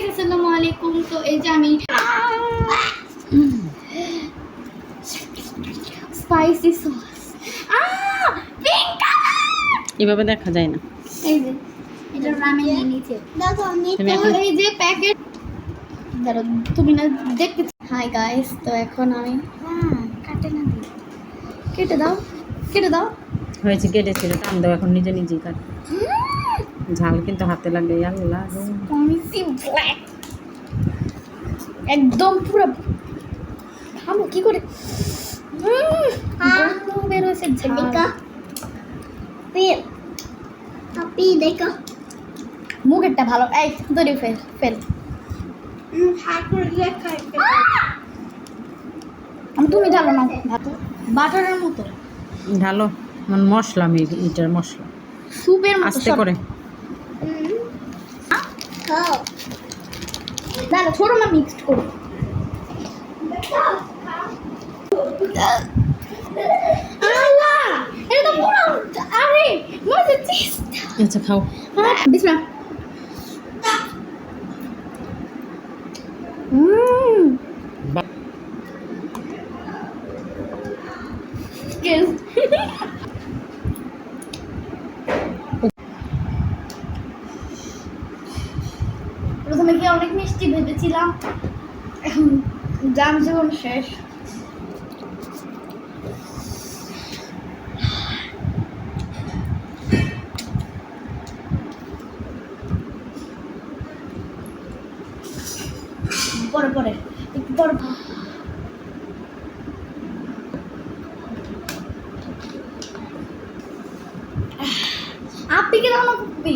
Guys আসসালামু আলাইকুম। তো এই যে আমি স্পাইসি সস এভাবে দেখা যায় না। এই যে এটা রামেন নিচে দেখো আমি এই যে প্যাকেট দাঁড়ো তুমি না দেখতে হাই গাইস তো এখন আমি হ্যাঁ কাটে না দিই কেটে দাও কেটে দাও। হয়েছে কেটেছিল। টান দাও এখন নিজে নিজেই কাট। ঝাল কিন্তু হাতে লাগবে আল্লাহ গো। স্পাইসি ব্ল্যাক একদম পুরো থামো কি করে? দেখো। মুখেরটা ভালো। এই দড়ি ফেল ফেল। আমি তুমি ঢালো না ভাত। বাটারের মতো। ঢালো মানে মশলা আমি এটার মশলা। স্যুপের মতো আস্তে করে। খাও না না মিক্সড করো। আচ্ছা খাও। বিসমিল্লাহ হুম প্রথমে কি অনেক মিষ্টি ভেবেছিলাম। জাম জীবন শেষ। পরে পরে, একটু পরে। আপনি কেন আমাকে